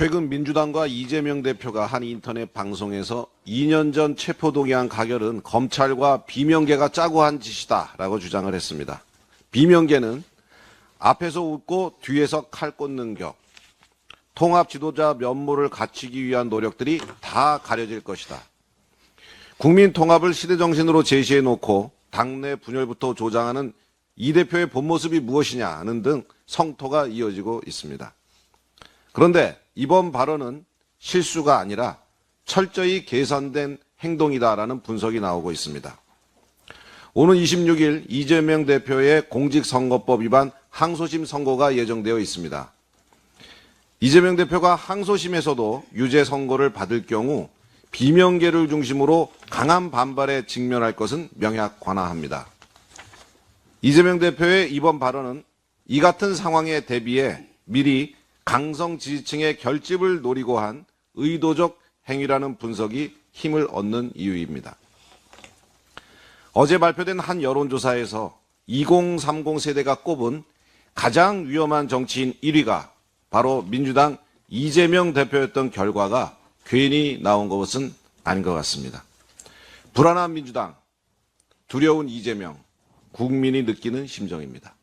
최근 민주당과 이재명 대표가 한 인터넷 방송에서 2년 전 체포동의안 가결은 검찰과 비명계가 짜고 한 짓이다라고 주장을 했습니다. 비명계는 앞에서 웃고 뒤에서 칼 꽂는 격, 통합 지도자 면모를 갖추기 위한 노력들이 다 가려질 것이다. 국민 통합을 시대 정신으로 제시해 놓고 당내 분열부터 조장하는 이 대표의 본 모습이 무엇이냐는 등 성토가 이어지고 있습니다. 그런데 이번 발언은 실수가 아니라 철저히 계산된 행동이다라는 분석이 나오고 있습니다. 오는 26일 이재명 대표의 공직선거법 위반 항소심 선고가 예정되어 있습니다. 이재명 대표가 항소심에서도 유죄 선고를 받을 경우 비명계를 중심으로 강한 반발에 직면할 것은 명약 관화합니다. 이재명 대표의 이번 발언은 이 같은 상황에 대비해 미리 강성 지지층의 결집을 노리고 한 의도적 행위라는 분석이 힘을 얻는 이유입니다. 어제 발표된 한 여론조사에서 2030 세대가 꼽은 가장 위험한 정치인 1위가 바로 민주당 이재명 대표였던 결과가 괜히 나온 것은 아닌 것 같습니다. 불안한 민주당, 두려운 이재명, 국민이 느끼는 심정입니다.